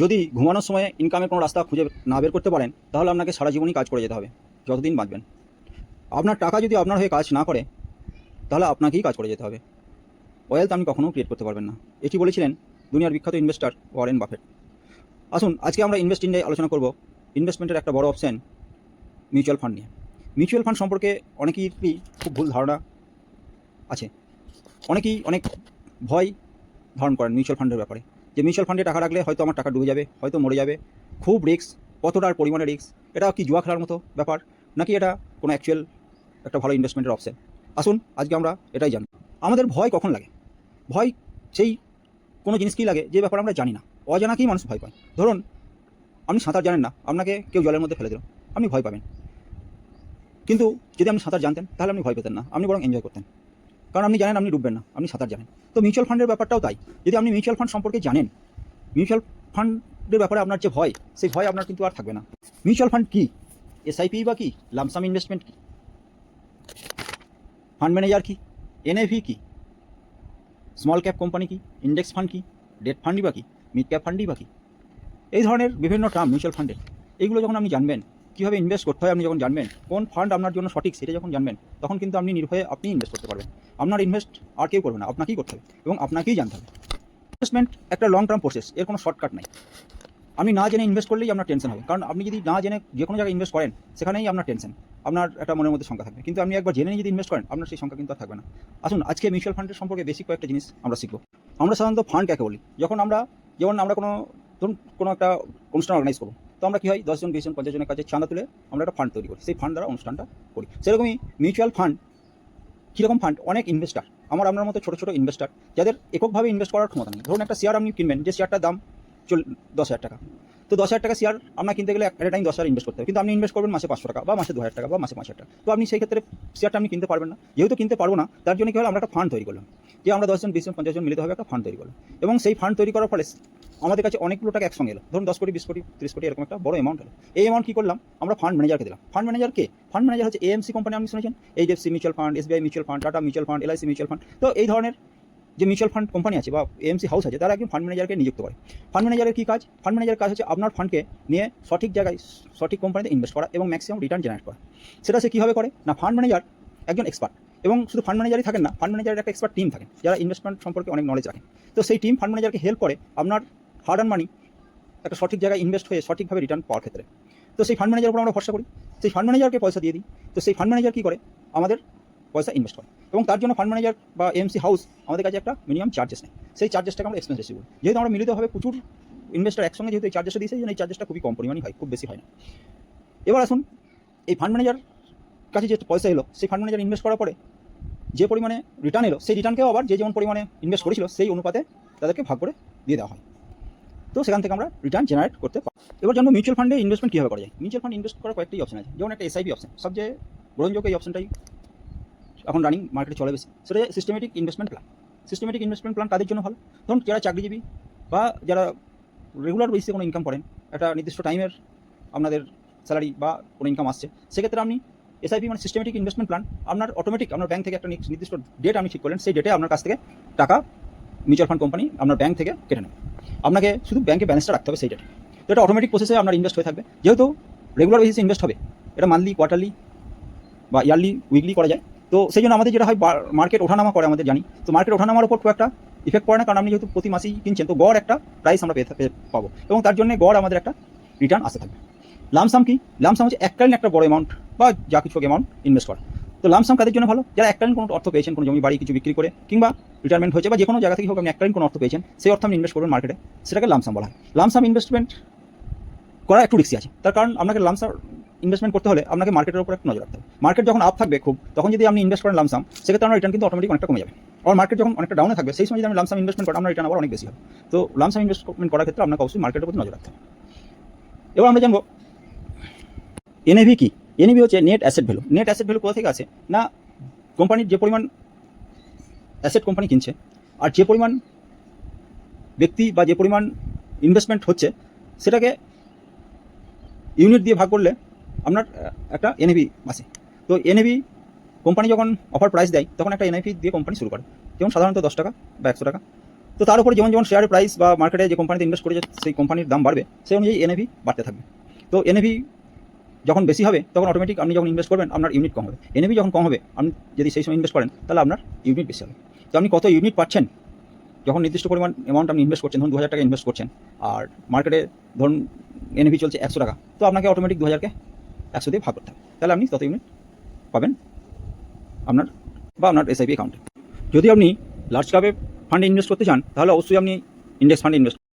যদি ঘুমানোর সময় ইনকামের কোনো রাস্তা খুঁজে না বের করতে পারেন, তাহলে আপনাকে সারা জীবনই কাজ করে যেতে হবে, যতদিন বাঁচবেন। আপনার টাকা যদি আপনার হয়ে কাজ না করে, তাহলে আপনাকেই কাজ করে যেতে হবে। ওয়েলথ আপনি কখনো ক্রিয়েট করতে পারবেন না। এটি বলেছিলেন দুনিয়ার বিখ্যাত ইনভেস্টর ওয়ারেন বাফেট আসুন, আজকে আমরা ইনভেস্ট ইন্ডিয়ায় আলোচনা করব ইনভেস্টমেন্টের একটা বড় অপশন মিউচুয়াল ফান্ড নিয়ে। মিউচুয়াল ফান্ড সম্পর্কে অনেকেরই খুব ভুল ধারণা আছে। অনেকেই অনেক ভয় ধারণ করেন মিউচুয়াল ফান্ডের ব্যাপারে। যে মিউচুয়াল ফান্ডে টাকা রাখলে হয়তো আমার টাকা ডুবে যাবে, হয়তো মরে যাবে। খুব রিস্ক কতটার পরিমাণে রিস্ক এটা কি জুয়া খেলার মতো ব্যাপার? নাকি এটা কোনো অ্যাকচুয়াল একটা ভালো ইনভেস্টমেন্টের অপশন আসুন, আজকে আমরা এটাই জানি। আমাদের ভয় কখন লাগে? ভয় সেই কোনো জিনিসকেই লাগে যে ব্যাপারে আমরা জানি না। অজানাকেই মানুষ ভয় পায়। ধরুন, আপনি সাঁতার জানেন না, আপনাকে কেউ জলের মধ্যে ফেলে দিল, আপনি ভয় পাবেন। কিন্তু যদি আপনি সাঁতার জানতেন, তাহলে আপনি ভয় পেতেন না, আপনি বরং এনজয় করতেন। কারণ আপনি জানেন আপনি ডুববেন না, আপনি সাঁতার জানেন। তো মিউচুয়াল ফান্ডের ব্যাপারটাও তাই। যদি আপনি মিউচুয়াল ফান্ড সম্পর্কে জানেন মিউচুয়াল ফান্ডের ব্যাপারে আপনার যে ভয়, সেই ভয় আপনার কিন্তু আর থাকবে না। মিউচুয়াল ফান্ড কি? এসআইপি বা কি? লামসাম ইনভেস্টমেন্ট কি? ফান্ড ম্যানেজার কি? এনএভি কি? স্মল ক্যাপ কোম্পানি কি? ইন্ডেক্স ফান্ড কি? ডেট ফান্ডই বা কি? মিড ক্যাপ ফান্ডই বা কি? এই ধরনের বিভিন্ন টার্ম মিউচুয়াল ফান্ডের এইগুলো যখন আপনি জানবেন কীভাবে ইনভেস্ট করতে হয় আপনি যখন জানবেন, কোন ফান্ড আপনার জন্য সঠিক সেটা যখন জানবেন, তখন কিন্তু আপনি নির্ভয়ে আপনি ইনভেস্ট করতে পারবেন। আপনার ইনভেস্ট আর কেউ করবে না, আপনাকেই করতে হবে এবং আপনাকেই জানতে হবে। ইনভেস্টমেন্ট একটা লং টার্ম প্রসেস এর কোনো শর্টকাট নাই। আপনি না জেনে ইনভেস্ট করলেই আপনার টেনশন হবে। কারণ আপনি যদি না জেনে যে কোনো জায়গায় ইনভেস্ট করেন, সেখানেই আপনার টেনশন আপনার একটা মনের মধ্যে সংখ্যা থাকবে। কিন্তু আপনি একবার জেনে যদি ইনভেস্ট করেন, আপনার সেই সংখ্যা কিন্তু থাকবে না। আসুন, আজকে মিউচুয়াল ফান্ডের সম্পর্কে বেশি কয়েকটা জিনিস আমরা শিখব। আমরা সাধারণত ফান্ড কাকে বলি? যখন আমরা, যেমন আমরা কোনো, ধরুন কোনো একটা অনুষ্ঠান অর্গানাইজ করব তো আমরা কী হয় দশজন বিশজন পঞ্চাশ জনের কাছে চাঁদা তুলে আমরা একটা ফান্ড তৈরি করি। সেই ফান্ড দ্বারা অনুষ্ঠানটা করি। সেরকমই মিউচুয়াল ফান্ড কীরকম ফান্ড অনেক ইনভেস্টার আমার, আপনার মতো ছোটো ছোটো ইনভেস্টার যাদের এককভাবে ইনভেস্ট করার ক্ষমতা নেই। ধরুন একটা শেয়ার আপনি কিনবেন, যে শেয়ারটার দাম চল, দশ হাজার টাকা। তো দশ হাজার টাকা শেয়ার আপনার কিনতে গেলে একটা টাইম দশ হাজার ইনভেস্ট করতে হবে। কিন্তু আপনি ইনভেস্ট করবেন মাসে পাঁচশো টাকা বা মাসে দু হাজার টাকা বা মাসে পাঁচ হাজার টাকা। তো আপনি সেই ক্ষেত্রে শেয়ারটা আপনি কিনতে পারবেন না। যেহেতু কিনতে পারব না, তার জন্য কী হলো আমরা একটা ফান্ড তৈরি করলাম। যে আমরা দশজন বিশজন পঞ্চাশ জন মিলিত হবে একটা ফান্ড তৈরি করলাম। এবং সেই ফান্ড তৈরি করার ফলে আমাদের কাছে অনেকগুলো টাকা একসঙ্গে এলো। ধরুন দশ কোটি, বিশ কোটি, ত্রিশ কোটি, এরকম একটা বড় অ্যামাউন্ট হলো এই অ্যামাউন্ট কী করলাম? আমরা ফান্ড ম্যানেজারকে দিলাম। ফান্ড ম্যানেজার কে? ফান্ড ম্যানেজার হচ্ছে এএমসি কোম্পানি আপনি শুনেছেন? HDFC mutual fund SBI mutual fund Tata mutual fund LIC mutual fund তো এই ধরনের যে মিউচুয়াল ফান্ড কোম্পানি আছে বা এএমসি হাউস আছে, তারা একজন ফান্ড ম্যানেজারকে নিযুক্ত করে। ফান্ড ম্যানেজারের কী কাজ? ফান্ড ম্যানেজারের কাজ হচ্ছে আপনার ফান্ডকে নিয়ে সঠিক জায়গায়, সঠিক কোম্পানিতে ইনভেস্ট করা এবং ম্যাক্সিমাম রিটার্ন জেনারেট করা। সেটা সে কীভাবে করে? না ফান্ড ম্যানেজার একজন এক্সপার্ট এবং শুধু ফান্ড ম্যানেজারই থাকেন না ফান্ড ম্যানেজারের একটা এক্সপার্ট টিম থাকেন, যারা ইনভেস্টমেন্ট সম্পর্কে অনেক নলেজ রাখেন। তো সেই টিম ফান্ড ম্যানেজারকে হেল্প করে আপনার হার্ড অ্যান্ড মানি একটা সঠিক জায়গায় ইনভেস্ট হয়ে সঠিকভাবে রিটার্ন পাওয়ার ক্ষেত্রে। তো সেই ফান্ড ম্যানেজার উপর আমরা ভরসা করি। সেই ফান্ড ম্যানেজারকে পয়সা দিয়ে দিই। তো সেই ফান্ড ম্যানেজার কী করে? আমাদের পয়সা ইনভেস্ট করে এবং তার জন্য ফান্ড ম্যানেজার বা এমসি হাউস আমাদের কাছে একটা মিনিমাম চার্জেস নেয়। সেই চার্জেসটাকে আমরা এক্সপেন্স করি। যেহেতু আমরা মিলিতভাবে প্রচুর ইনভেস্টার একসঙ্গে যেহেতু এই চার্জেসটা দিয়েছে এই চার্জেসটা খুবই কম পরিমাণই হয়, খুব বেশি হয় না। এবার আসুন, এই ফান্ড ম্যানেজার কাছে যে পয়সা এলো, সেই ফান্ড ম্যানেজার ইনভেস্ট করার পরে যে পরিমাণে রিটার্ন এলো, সেই রিটার্নকেও আবার যে যেমন পরিমাণে ইনভেস্ট করেছিল, সেই অনুপাতে তাদেরকে ভাগ করে দিয়ে দেওয়া হয়। তো সেখান থেকে আমরা রিটার্ন জেনারেট করতে পারি এবার জন্য মিউচুয়াল ফান্ডে ইনভেস্টমেন্ট কীভাবে করা যায়। মিউচুয়াল ফান্ড ইনভেস্ট করার কয়েকটি অপশন আছে। যেমন একটা এসআইপি অপশন সবচেয়ে গ্রহণযোগ্য এই অপশনটাই এখন রানিং মার্কেটে চলে বেশি। সেটা systematic investment plan systematic investment plan তাদের জন্য ভালো? ধরুন যারা চাকরিজীবী বা যারা রেগুলার বেসিসে কোনো ইনকাম করেন, একটা নির্দিষ্ট টাইমের আপনাদের স্যালারি বা কোনো ইনকাম আসছে, সেক্ষেত্রে আপনি এসআইপি মানে সিস্টেমেটিক ইনভেস্টমেন্ট প্ল্যান আপনার অটোমেটিক আপনার ব্যাংক থেকে একটা নির্দিষ্ট ডেট আপনি ঠিক করলেন, সেই ডেটে আপনার কাছ থেকে টাকা মিউচুয়াল ফান্ড কোম্পানি আপনার ব্যাংক থেকে কেটে নেবে আপনাকে শুধু ব্যাংকে ব্যালেন্সটা রাখতে হবে সেইটা তো এটা অটোমেটিক প্রসেসে আপনার ইনভেস্ট হয়ে থাকবে। যেহেতু রেগুলার বেসিসে ইনভেস্ট হবে, এটা মান্থলি কোয়ার্টারলি বা ইয়ারলি উইকলি করা যায়। তো সেই জন্য আমাদের যেটা হয় মার্কেট ওঠানামা করে আমাদের, জানি। তো মার্কেট ওঠানামার উপর খুব একটা ইফেক্ট পড়ে না, কারণ আপনি যেহেতু প্রতি মাসেই কিনছেন, তো গড় একটা প্রাইস আমরা পেয়ে পাবো। এবং তার জন্য গড় আমাদের একটা রিটার্ন আসতে থাকবে। লামসাম কি? লামসাম হচ্ছে এককালীন একটা বড় অ্যামাউন্ট বা যা কিছু অ্যামাউন্ট ইনভেস্ট করা। তো লামসাম কাদের জন্য ভালো? যারা এককালীন কোনো অর্থ পেয়েছেন, কোনো জমি, বাড়ি কিছু বিক্রি করে, কিংবা রিটায়ারমেন্ট হয়েছে বা যে কোনো জায়গা থেকে হোক আপনি এককালীন কোনো অর্থ পেয়েছেন, সেই অর্থ আপনি ইনভেস্ট করবেন মার্কেটে সেটাকে লামসাম বলা হয়। লামসাম ইনভেস্টমেন্ট করা একটু রিক্সি আছে। তার কারণ আপনাকে লামসাম ইনভেস্টমেন্ট করতে হলে আপনাকে মার্কেটের উপর একটু নজর রাখতে হবে। মার্কেট যখন আপ থাকবে খুব, তখন যদি আপনি ইনভেস্ট করেন লামসাম সেক্ষেত্রে আপনার রিটার্ন কিন্তু অটোমেটিক অনেকটা কমে যাবে। আর মার্কেট যখন অনেকটা ডাউনে থাকবে, সেই সময় যদি আমি লামসাম ইনভেস্টমেন্ট করি আপনার রিটার্ন আবার অনেক বেশি হবে। তো লামসাম ইনভেস্টমেন্ট করার ক্ষেত্রে আপনাকে অবশ্যই মার্কেটের উপর নজর রাখতে হবে। এবার আমরা জানব এনএভি কি? এনএভি হচ্ছে net asset value net asset value কোথা থেকে আছে না কোম্পানির যে পরিমাণ অ্যাসেট কোম্পানি কিনছে, আর যে পরিমাণ ব্যক্তি বা যে পরিমাণ ইনভেস্টমেন্ট হচ্ছে, সেটাকে ইউনিট দিয়ে ভাগ করলে আপনার একটা এনএভি আসে। তো এনএভি কোম্পানি যখন অফার প্রাইস দেয়, তখন একটা এনএভি দিয়ে কোম্পানি শুরু করে। যেমন সাধারণত দশ টাকা বা একশো টাকা। তো তার উপরে যেমন যেমন শেয়ারের প্রাইস বা মার্কেটে যে কোম্পানিতে ইনভেস্ট করেছে, সেই কোম্পানির দাম বাড়বে, সেই অনুযায়ী এনএভি বাড়তে থাকবে। তো এনএভি যখন বেশি হবে, তখন অটোমেটিক আপনি যখন ইনভেস্ট করবেন, আপনার ইউনিট কম হবে। এনএভি যখন কম হবে, আপনি যদি সেই সময় ইনভেস্ট করেন, তাহলে আপনার ইউনিট বেশি হবে। তো আপনি কত ইউনিট পাচ্ছেন? যখন নির্দিষ্ট পরিমাণ অ্যামাউন্ট আপনি ইনভেস্ট করছেন, ধরুন দু হাজার টাকা ইনভেস্ট করছেন, আর মার্কেটে ধরুন এনএভি চলছে একশো টাকা, তো আপনাকে অটোমেটিক দু হাজারকে একশো দিয়ে ভাগ করতে হবে। তাহলে আপনি তত ইউনিট পাবেন আপনার বা আপনার এসআইপি অ্যাকাউন্টে যদি আপনি লার্জ ক্যাপে ফান্ডে ইনভেস্ট করতে চান, তাহলে অবশ্যই আপনি ইন্ডেক্স ফান্ডে ইনভেস্ট